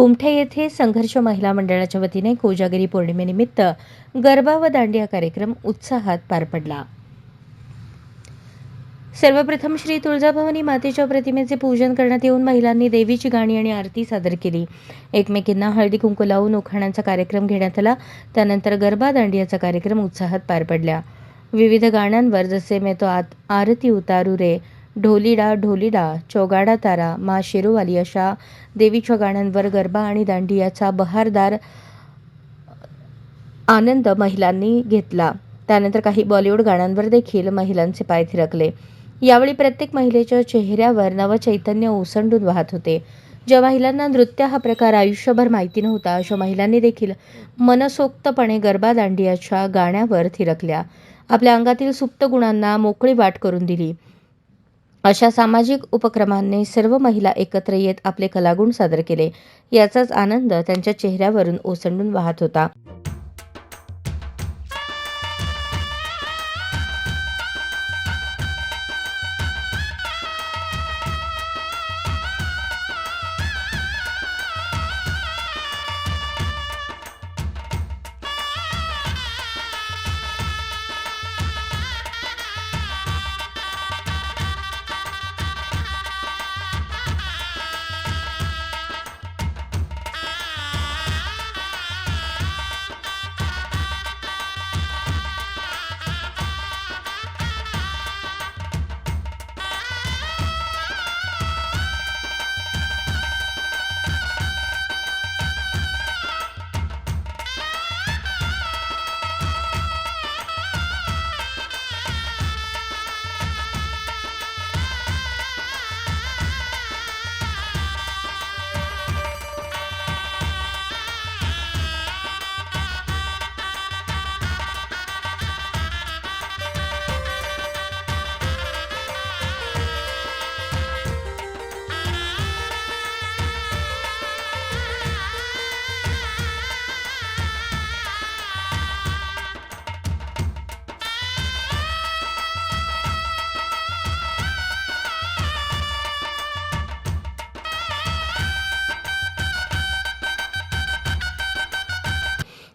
कुमठे येथे संघर्ष महिला मंडळाच्या वतीने कोजागिरी पौर्णिमेनिमित्त गरबा व दांडिया कार्यक्रम उत्साहात पार पडला. सर्वप्रथम श्री तुळजाभवानी मातेच्या प्रतिमेचे पूजन करण्यात येऊन महिलांनी देवीची गाणी आणि आरती सादर केली. एकमेकींना हळदी कुंकू लावून उखाणांचा कार्यक्रम घेण्यात आला. त्यानंतर गरबा दांडियाचा कार्यक्रम उत्साहात पार पडला विविध गाण्यांवर जसे मे तो आत आरती उतारू रे ढोलीडा ढोलीडा चौगाडा तारा मा शेरोवाली अशा देवीच्या गाण्यांवर गरबा आणि दांडियाचा बहारदार आनंद महिलांनी घेतला. त्यानंतर काही बॉलिवूड गाण्यांवर देखील महिलांचे पाय थिरकले. यावेळी प्रत्येक महिलेच्या चेहऱ्यावर नवचैतन्य ओसंडून वाहत होते. ज्या महिलांना नृत्य हा प्रकार आयुष्यभर माहिती नव्हता अशा महिलांनी देखील मनसोक्तपणे गरबा दांडियाच्या गाण्यावर थिरकल्या. आपल्या अंगातील सुप्त गुणांना मोकळी वाट करून दिली. अशा सामाजिक उपक्रमांनी सर्व महिला एकत्र येत आपले कलागुण सादर केले. याचाच आनंद त्यांच्या चेहऱ्यावरून ओसंडून वाहत होता.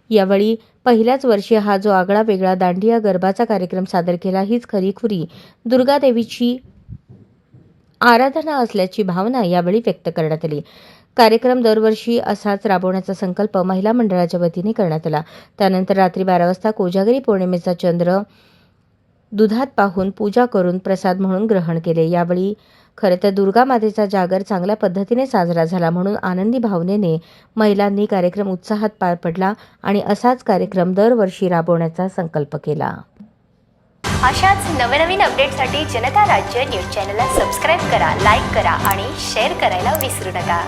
यावेळी पहिल्याच वर्षी हा जो आगळा वेगळा दांडिया गरबाचा कार्यक्रम सादर केला हीच खरीखुरी दुर्गादेवीची आराधना असल्याची भावना यावेळी व्यक्त करण्यात आली. कार्यक्रम दरवर्षी असाच राबवण्याचा संकल्प महिला मंडळाच्या वतीने करण्यात आला. त्यानंतर रात्री बारा वाजता कोजागरी पौर्णिमेचा चंद्र दुधात पाहून पूजा करून प्रसाद म्हणून ग्रहण केले. यावेळी खरं तर दुर्गा मातेचा जागर चांगल्या पद्धतीने साजरा झाला म्हणून आनंदी भावनेने महिलांनी कार्यक्रम उत्साहात पार पडला आणि असाच कार्यक्रम दरवर्षी राबवण्याचा संकल्प केला. अशाच नवनवीन अपडेटसाठी जनता राज्य न्यूज चॅनलला सबस्क्राईब करा लाईक करा आणि शेअर करायला विसरू नका.